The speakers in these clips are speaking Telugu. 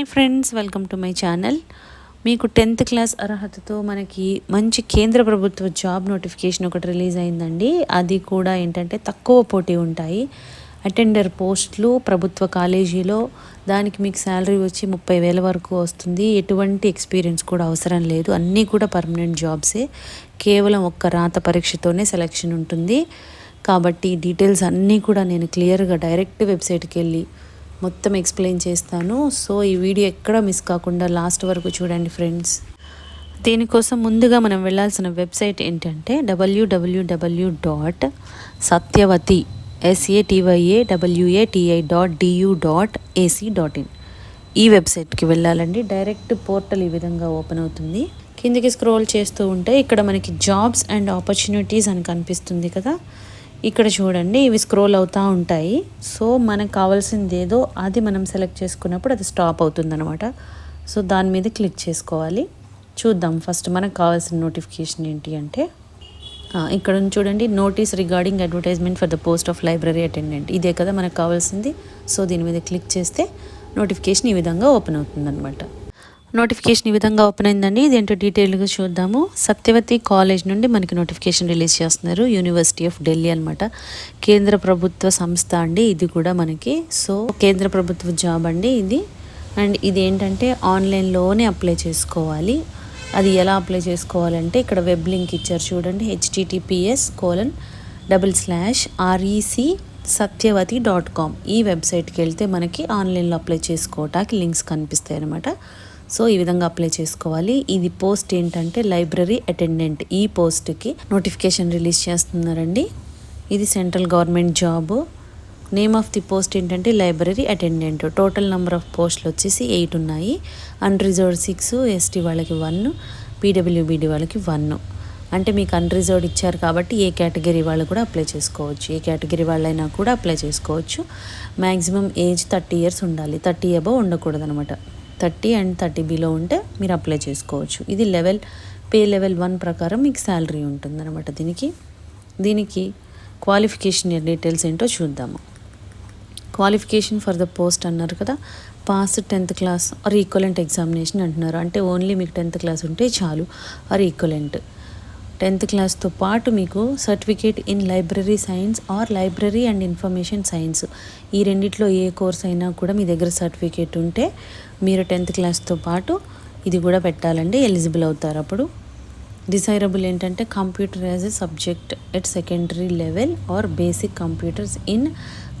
Hi friends welcome to my channel. మీకు టెన్త్ క్లాస్ అర్హతతో మనకి మంచి కేంద్ర ప్రభుత్వ జాబ్ నోటిఫికేషన్ ఒకటి రిలీజ్ అయిందండి. అది కూడా ఏంటంటే తక్కువ పోటీ ఉంటాయి. అటెండర్ పోస్టులు ప్రభుత్వ కాలేజీలో దానికి మీకు శాలరీ వచ్చి ముప్పై వేల వరకు వస్తుంది. ఎటువంటి ఎక్స్పీరియన్స్ కూడా అవసరం లేదు. అన్నీ కూడా పర్మనెంట్ జాబ్సే. కేవలం ఒక్క రాత పరీక్షతోనే సెలెక్షన్ ఉంటుంది. కాబట్టి డీటెయిల్స్ అన్నీ కూడా నేను క్లియర్గా డైరెక్ట్ వెబ్సైట్కి వెళ్ళి మొత్తం ఎక్స్ప్లెయిన్ చేస్తాను. సో ఈ వీడియో ఎక్కడ మిస్ కాకుండా లాస్ట్ వరకు చూడండి ఫ్రెండ్స్ దీనికోసం ముందుగా మనం వెళ్ళాల్సిన వెబ్సైట్ ఏంటంటే W W W dot Satyavathi S A T Y A W A T I dot D U dot A C dot in ఈ వెబ్సైట్కి వెళ్ళాలండి. డైరెక్ట్ పోర్టల్ ఈ విధంగా ఓపెన్ అవుతుంది. కిందికి స్క్రోల్ చేస్తూ ఉంటే ఇక్కడ మనకి జాబ్స్ అండ్ ఆపర్చునిటీస్ అని కనిపిస్తుంది కదా. ఇక్కడ చూడండి ఇవి స్క్రోల్ అవుతూ ఉంటాయి. సో మనకు కావాల్సింది ఏదో అది మనం సెలెక్ట్ చేసుకున్నప్పుడు అది స్టాప్ అవుతుంది అనమాట సో దాని మీద క్లిక్ చేసుకోవాలి. చూద్దాం ఫస్ట్ మనకు కావాల్సిన నోటిఫికేషన్ ఏంటి అంటే ఇక్కడ చూడండి notice regarding advertisement for the post of library attendant. ఇదే కదా మనకు కావాల్సింది. సో దీని మీద క్లిక్ చేస్తే నోటిఫికేషన్ ఈ విధంగా ఓపెన్ అవుతుంది నోటిఫికేషన్ ఈ విధంగా ఓపెన్ అయిందండి. ఇదేంటో డీటెయిల్గా చూద్దాము. సత్యవతి కాలేజ్ నుండి మనకి నోటిఫికేషన్ రిలీజ్ చేస్తున్నారు. యూనివర్సిటీ ఆఫ్ ఢిల్లీ అనమాట కేంద్ర ప్రభుత్వ సంస్థ అండి. ఇది కూడా మనకి. సో కేంద్ర ప్రభుత్వ జాబ్ అండి ఇది. అండ్ ఇది ఏంటంటే ఆన్లైన్లోనే అప్లై చేసుకోవాలి. అది ఎలా అప్లై చేసుకోవాలంటే ఇక్కడ వెబ్ లింక్ ఇచ్చారు చూడండి. HTTPS colon double slash REC Satyawati dot com ఈ వెబ్సైట్కి వెళ్తే మనకి ఆన్లైన్లో అప్లై చేసుకోవటానికి లింక్స్ కనిపిస్తాయి అనమాట సో ఈ విధంగా అప్లై చేసుకోవాలి. ఇది పోస్ట్ ఏంటంటే లైబ్రరీ అటెండెంట్ ఈ పోస్ట్కి నోటిఫికేషన్ రిలీజ్ చేస్తున్నారండి. ఇది central government job name of the post ఏంటంటే library attendant total number of పోస్టులు వచ్చేసి ఎయిట్ ఉన్నాయి. అన్రిజర్వ్డ్ సిక్స్ ఎస్టీ వాళ్ళకి వన్ పీడబ్ల్యూబీడీ వాళ్ళకి వన్ అంటే మీకు అన్రిజర్వ్డ్ ఇచ్చారు కాబట్టి ఏ కేటగిరీ వాళ్ళు కూడా అప్లై చేసుకోవచ్చు. ఏ కేటగిరీ వాళ్ళైనా కూడా అప్లై చేసుకోవచ్చు. మ్యాక్సిమం ఏజ్ థర్టీ ఇయర్స్ ఉండాలి. థర్టీ అబవ్ ఉండకూడదు అనమాట థర్టీ అండ్ థర్టీ బిలో ఉంటే మీరు అప్లై చేసుకోవచ్చు. ఇది లెవెల్ పే లెవెల్ వన్ ప్రకారం మీకు శాలరీ ఉంటుంది అనమాట దీనికి. దీనికి క్వాలిఫికేషన్ డీటెయిల్స్ ఏంటో చూద్దాము. క్వాలిఫికేషన్ ఫర్ ద పోస్ట్ అన్నారు కదా pass tenth class or equivalent examination అంటున్నారు. అంటే ఓన్లీ మీకు టెన్త్ క్లాస్ ఉంటే చాలు ఆర్ ఈక్వలెంట్. టెన్త్ క్లాస్తో పాటు మీకు certificate in library science or library and information science. ఈ రెండిట్లో ఏ కోర్స్ అయినా కూడా మీ దగ్గర సర్టిఫికేట్ ఉంటే మీరు టెన్త్ క్లాస్తో పాటు ఇది కూడా పెట్టాలండి ఎలిజిబుల్ అవుతారు అప్పుడు. డిసైరబుల్ ఏంటంటే computer as a subject at secondary level or basic computers in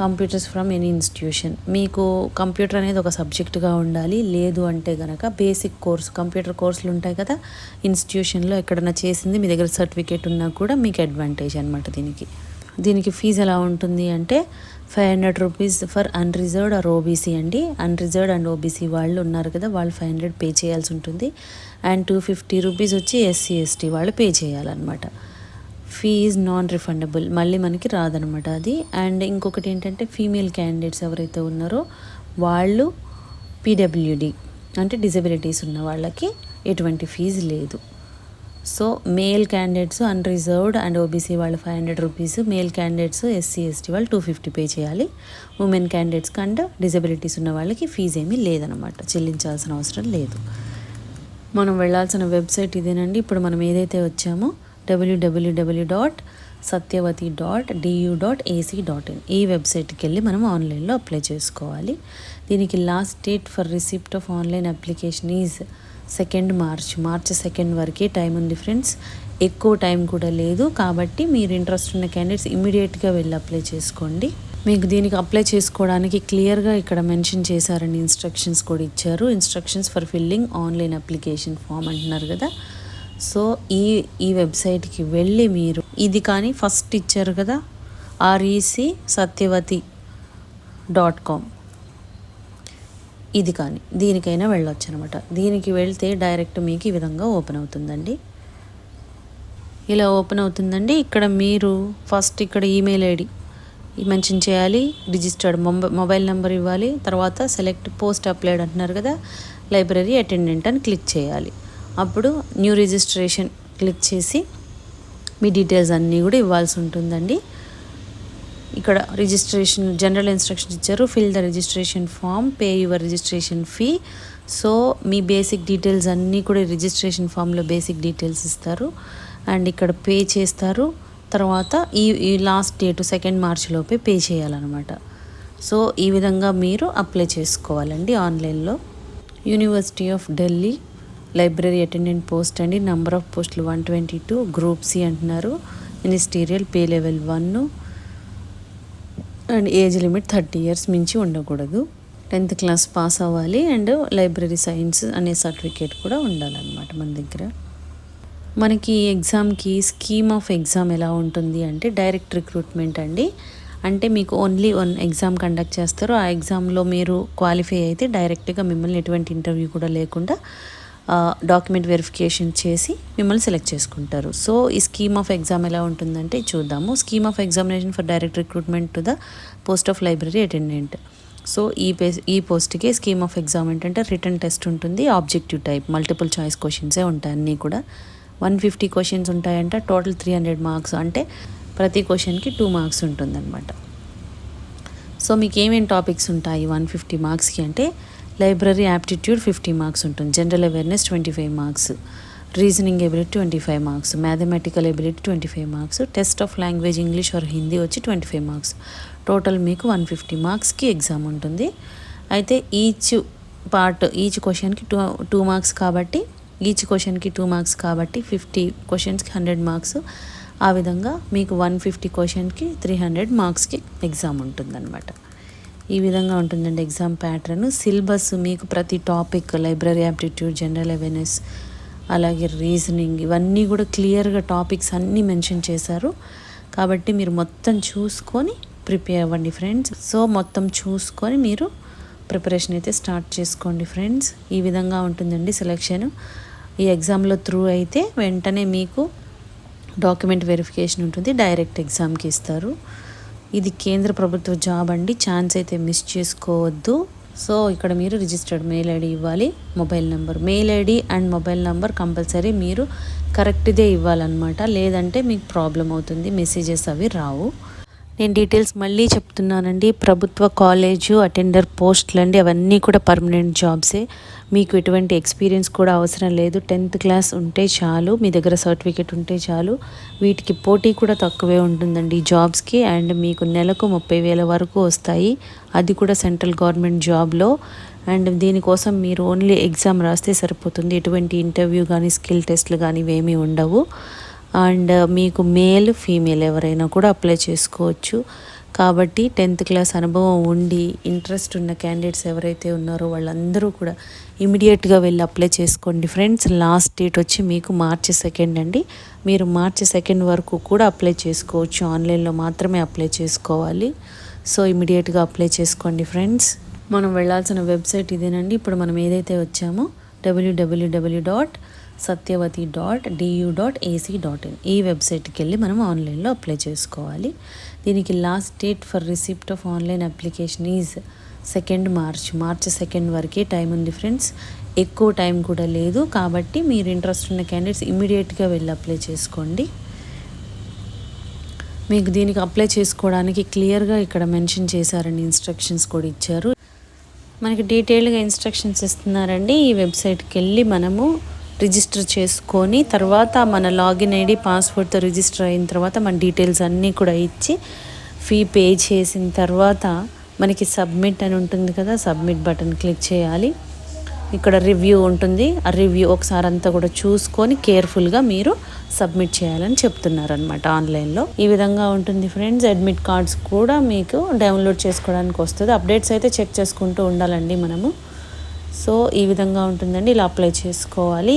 computers from any institution మీకు కంప్యూటర్ అనేది ఒక సబ్జెక్టుగా ఉండాలి. లేదు అంటే కనుక బేసిక్ కోర్స్ కంప్యూటర్ కోర్సులు ఉంటాయి కదా ఇన్స్టిట్యూషన్లో ఎక్కడైనా చేసింది మీ దగ్గర సర్టిఫికేట్ ఉన్నా కూడా మీకు అడ్వాంటేజ్ అనమాట దీనికి. దీనికి ఫీజు ఎలా ఉంటుంది అంటే five hundred rupees for unreserved or OBC అండి. అన్రిజర్వ్డ్ అండ్ ఓబీసీ వాళ్ళు ఉన్నారు కదా వాళ్ళు ఫైవ్ హండ్రెడ్ పే చేయాల్సి ఉంటుంది. అండ్ టూ ఫిఫ్టీ రూపీస్ వచ్చి ఎస్సీ ఎస్టీ వాళ్ళు పే చేయాలన్నమాట. ఫీజ్ నాన్ రిఫండబుల్ మళ్ళీ మనకి రాదనమాట అది. అండ్ ఇంకొకటి ఏంటంటే ఫీమేల్ క్యాండిడేట్స్ ఎవరైతే ఉన్నారో వాళ్ళు పీడబ్ల్యూడి అంటే డిజబిలిటీస్ ఉన్న వాళ్ళకి ఎటువంటి ఫీజు లేదు. So male candidates unreserved and OBC వాళ్ళు five hundred rupees male candidates SC ST వాళ్ళు టూ ఫిఫ్టీ పే చేయాలి. ఉమెన్ క్యాండిడేట్స్ అండ్ డిజబిలిటీస్ ఉన్న వాళ్ళకి ఫీజు ఏమీ లేదనమాట చెల్లించాల్సిన అవసరం లేదు. మనం వెళ్ళాల్సిన వెబ్సైట్ ఇదేనండి. ఇప్పుడు మనం ఏదైతే వచ్చామో WWW dot Satyawati dot DU dot AC dot in ఈ వెబ్సైట్కి వెళ్ళి మనం ఆన్లైన్లో అప్లై చేసుకోవాలి. దీనికి last date for receipt of online application is second March March second వరకే టైం ఉంది ఫ్రెండ్స్ ఎక్కువ టైం కూడా లేదు. కాబట్టి మీరు ఇంట్రెస్ట్ ఉన్న క్యాండిడేట్స్ ఇమీడియట్గా వెళ్ళి అప్లై చేసుకోండి. మీకు దీనికి అప్లై చేసుకోవడానికి క్లియర్గా ఇక్కడ మెన్షన్ చేశారని ఇన్స్ట్రక్షన్స్ కూడా ఇచ్చారు. Instructions for filling online application form అంటున్నారు కదా. సో ఈ ఈ వెబ్సైట్కి వెళ్ళి మీరు ఇది కానీ ఫస్ట్ ఇచ్చారు కదా ఆర్ఈసి సత్యవతి డాట్ కామ్ ఇది కానీ దీనికైనా వెళ్ళొచ్చు అనమాట దీనికి వెళ్తే డైరెక్ట్ మీకు ఈ విధంగా ఓపెన్ అవుతుందండి. ఇలా ఓపెన్ అవుతుందండి. ఇక్కడ మీరు ఫస్ట్ ఇక్కడ ఈమెయిల్ ఐడి మెన్షన్ చేయాలి రిజిస్టర్డ్ మొబైల్ నెంబర్ ఇవ్వాలి తర్వాత సెలెక్ట్ పోస్ట్ అప్లైడ్ అంటున్నారు కదా లైబ్రరీ అటెండెంట్ అని క్లిక్ చేయాలి. అప్పుడు న్యూ రిజిస్ట్రేషన్ క్లిక్ చేసి మీ డీటెయిల్స్ అన్నీ కూడా ఇవ్వాల్సి ఉంటుందండి. ఇక్కడ రిజిస్ట్రేషన్ జనరల్ ఇన్స్ట్రక్షన్ ఇచ్చారు. Fill the registration form pay your registration fee so me basic details అన్నీ కూడా రిజిస్ట్రేషన్ ఫామ్లో బేసిక్ డీటెయిల్స్ ఇస్తారు. అండ్ ఇక్కడ పే చేస్తారు. తర్వాత ఈ ఈ లాస్ట్ డేట్ సెకండ్ మార్చ్ లోపే పే చేయాలన్నమాట. సో ఈ విధంగా మీరు అప్లై చేసుకోవాలండి ఆన్లైన్లో university of Delhi library attendant post అండి. నంబర్ ఆఫ్ పోస్టులు one twenty two group C అంటున్నారు. Ministerial pay level one and age limit thirty years మించి ఉండకూడదు. టెన్త్ క్లాస్ పాస్ అవ్వాలి అండ్ లైబ్రరీ సైన్స్ అనే సర్టిఫికేట్ కూడా ఉండాలన్నమాట మన దగ్గర. మనకి ఎగ్జామ్కి స్కీమ్ ఆఫ్ ఎగ్జామ్ ఎలా ఉంటుంది అంటే డైరెక్ట్ రిక్రూట్మెంట్ అండి. అంటే మీకు ఓన్లీ వన్ ఎగ్జామ్ కండక్ట్ చేస్తారు. ఆ ఎగ్జామ్లో మీరు క్వాలిఫై అయితే డైరెక్ట్గా మిమ్మల్ని ఎటువంటి ఇంటర్వ్యూ కూడా లేకుండా డాక్యుమెంట్ వెరిఫికేషన్ చేసి మిమ్మల్ని సెలెక్ట్ చేసుకుంటారు. సో ఈ స్కీమ్ ఆఫ్ ఎగ్జామ్ ఎలా ఉంటుందంటే చూద్దాము. Scheme of examination for direct recruitment to the post of library attendant so ఈ పే ఈ పోస్ట్కి స్కీమ్ ఆఫ్ ఎగ్జామ్ ఏంటంటే రిటర్న్ టెస్ట్ ఉంటుంది ఆబ్జెక్టివ్ టైప్ మల్టిపుల్ చాయిస్ క్వశ్చన్సే ఉంటాయి అన్నీ కూడా. వన్ ఫిఫ్టీ క్వశ్చన్స్ ఉంటాయంట టోటల్ త్రీ హండ్రెడ్ మార్క్స్ అంటే ప్రతి క్వశ్చన్కి టూ మార్క్స్ ఉంటుందన్నమాట. సో మీకు ఏమేమి టాపిక్స్ ఉంటాయి వన్ ఫిఫ్టీ మార్క్స్కి అంటే లైబ్రరీ యాప్టిట్యూడ్ ఫిఫ్టీ మార్క్స్ ఉంటుంది general awareness twenty five marks reasoning ability twenty five marks mathematical ability twenty five marks test of language English or Hindi వచ్చి ట్వంటీ ఫైవ్ మార్క్స్. టోటల్ మీకు వన్ ఫిఫ్టీ మార్క్స్కి ఎగ్జామ్ ఉంటుంది. అయితే ఈచ్ పార్ట్ ఈచ్ క్వశ్చన్కి టూ టూ మార్క్స్ కాబట్టి ఈచ్ క్వశ్చన్కి టూ మార్క్స్ కాబట్టి ఫిఫ్టీ క్వశ్చన్స్కి హండ్రెడ్ మార్క్స్ ఆ విధంగా మీకు వన్ ఫిఫ్టీ క్వశ్చన్కి త్రీ హండ్రెడ్ మార్క్స్కి ఎగ్జామ్ ఉంటుందన్నమాట. ఈ విధంగా ఉంటుందండి ఎగ్జామ్ ప్యాటర్న్. సిలబస్ మీకు ప్రతి topic library aptitude general awareness అలాగే రీజనింగ్ ఇవన్నీ కూడా క్లియర్గా టాపిక్స్ అన్నీ మెన్షన్ చేశారు. కాబట్టి మీరు మొత్తం చూసుకొని ప్రిపేర్ అవ్వండి ఫ్రెండ్స్. సో మొత్తం చూసుకొని మీరు ప్రిపరేషన్ అయితే స్టార్ట్ చేసుకోండి ఫ్రెండ్స్. ఈ విధంగా ఉంటుందండి సెలెక్షన్. ఈ ఎగ్జామ్లో త్రూ అయితే వెంటనే మీకు డాక్యుమెంట్ వెరిఫికేషన్ ఉంటుంది డైరెక్ట్ ఎగ్జామ్కి ఇస్తారు. ఇది కేంద్ర ప్రభుత్వ జాబ్ అండి ఛాన్స్ అయితే మిస్ చేసుకోవద్దు. సో ఇక్కడ మీరు రిజిస్టర్డ్ మెయిల్ ఐడి ఇవ్వాలి mobile number. Mail ID and mobile number compulsory మీరు కరెక్ట్దే ఇవ్వాలన్నమాట. లేదంటే మీకు ప్రాబ్లం అవుతుంది మెసేజెస్ అవి రావు. నేను డీటెయిల్స్ మళ్ళీ చెప్తున్నానండి. ప్రభుత్వ కాలేజు అటెండర్ పోస్టులు అండి అవన్నీ కూడా పర్మనెంట్ జాబ్సే మీకు ఎటువంటి ఎక్స్పీరియన్స్ కూడా అవసరం లేదు. టెన్త్ క్లాస్ ఉంటే చాలు మీ దగ్గర సర్టిఫికేట్ ఉంటే చాలు. వీటికి పోటీ కూడా తక్కువే ఉంటుందండి జాబ్స్కి అండ్ మీకు నెలకు ముప్పై వేల వరకు వస్తాయి. అది కూడా సెంట్రల్ గవర్నమెంట్ జాబ్లో అండ్ దీనికోసం మీరు ఓన్లీ ఎగ్జామ్ రాస్తే సరిపోతుంది. ఎటువంటి ఇంటర్వ్యూ కానీ స్కిల్ టెస్ట్లు కానీ ఇవేమీ ఉండవు. అండ్ uh, మీకు మేల్ ఫీమేల్ ఎవరైనా కూడా అప్లై చేసుకోవచ్చు. కాబట్టి టెన్త్ క్లాస్ అనుభవం ఉండి ఇంట్రెస్ట్ ఉన్న క్యాండిడేట్స్ ఎవరైతే ఉన్నారో వాళ్ళందరూ కూడా ఇమీడియట్గా వెళ్ళి అప్లై చేసుకోండి. ఫ్రెండ్స్ లాస్ట్ డేట్ వచ్చి మీకు మార్చి సెకండ్ అండి. మీరు మార్చి సెకండ్ వరకు కూడా అప్లై చేసుకోవచ్చు. ఆన్లైన్లో మాత్రమే అప్లై చేసుకోవాలి. సో ఇమీడియట్గా అప్లై చేసుకోండి ఫ్రెండ్స్. మనం వెళ్ళాల్సిన వెబ్సైట్ ఇదేనండి. ఇప్పుడు మనం ఏదైతే వచ్చామో WWW dot Satyawati dot DU dot AC dot in. ఈ వెబ్సైట్కి వెళ్ళి మనం ఆన్లైన్లో అప్లై చేసుకోవాలి. దీనికి last date for receipt of online application is second March. March second వరకే టైం ఉంది ఫ్రెండ్స్. ఎక్కువ టైం కూడా లేదు కాబట్టి మీరు ఇంట్రెస్ట్ ఉన్న క్యాండిడేట్స్ ఇమీడియట్గా వెళ్ళి అప్లై చేసుకోండి. మీకు దీనికి అప్లై చేసుకోవడానికి క్లియర్గా ఇక్కడ మెన్షన్ చేశారని ఇన్స్ట్రక్షన్స్ కూడా ఇచ్చారు. మనకి డీటెయిల్గా ఇన్స్ట్రక్షన్స్ ఇస్తున్నారండి. ఈ వెబ్సైట్కి వెళ్ళి మనము రిజిస్టర్ చేసుకొని తర్వాత మన లాగిన్ ఐడి పాస్వర్డ్తో రిజిస్టర్ అయిన తర్వాత మన డీటెయిల్స్ అన్నీ కూడా ఇచ్చి ఫీ పే చేసిన తర్వాత మనకి సబ్మిట్ అని ఉంటుంది కదా సబ్మిట్ బటన్ క్లిక్ చేయాలి. ఇక్కడ రివ్యూ ఉంటుంది. ఆ రివ్యూ ఒకసారి అంతా కూడా చూసుకొని కేర్ఫుల్గా మీరు సబ్మిట్ చేయాలని చెప్తున్నారు అనమాట ఆన్లైన్లో ఈ విధంగా ఉంటుంది ఫ్రెండ్స్. అడ్మిట్ కార్డ్స్ కూడా మీకు డౌన్లోడ్ చేసుకోవడానికి వస్తుంది. అప్డేట్స్ అయితే చెక్ చేసుకుంటూ ఉండాలండి మనము. సో ఈ విధంగా ఉంటుందండి. ఇలా అప్లై చేసుకోవాలి.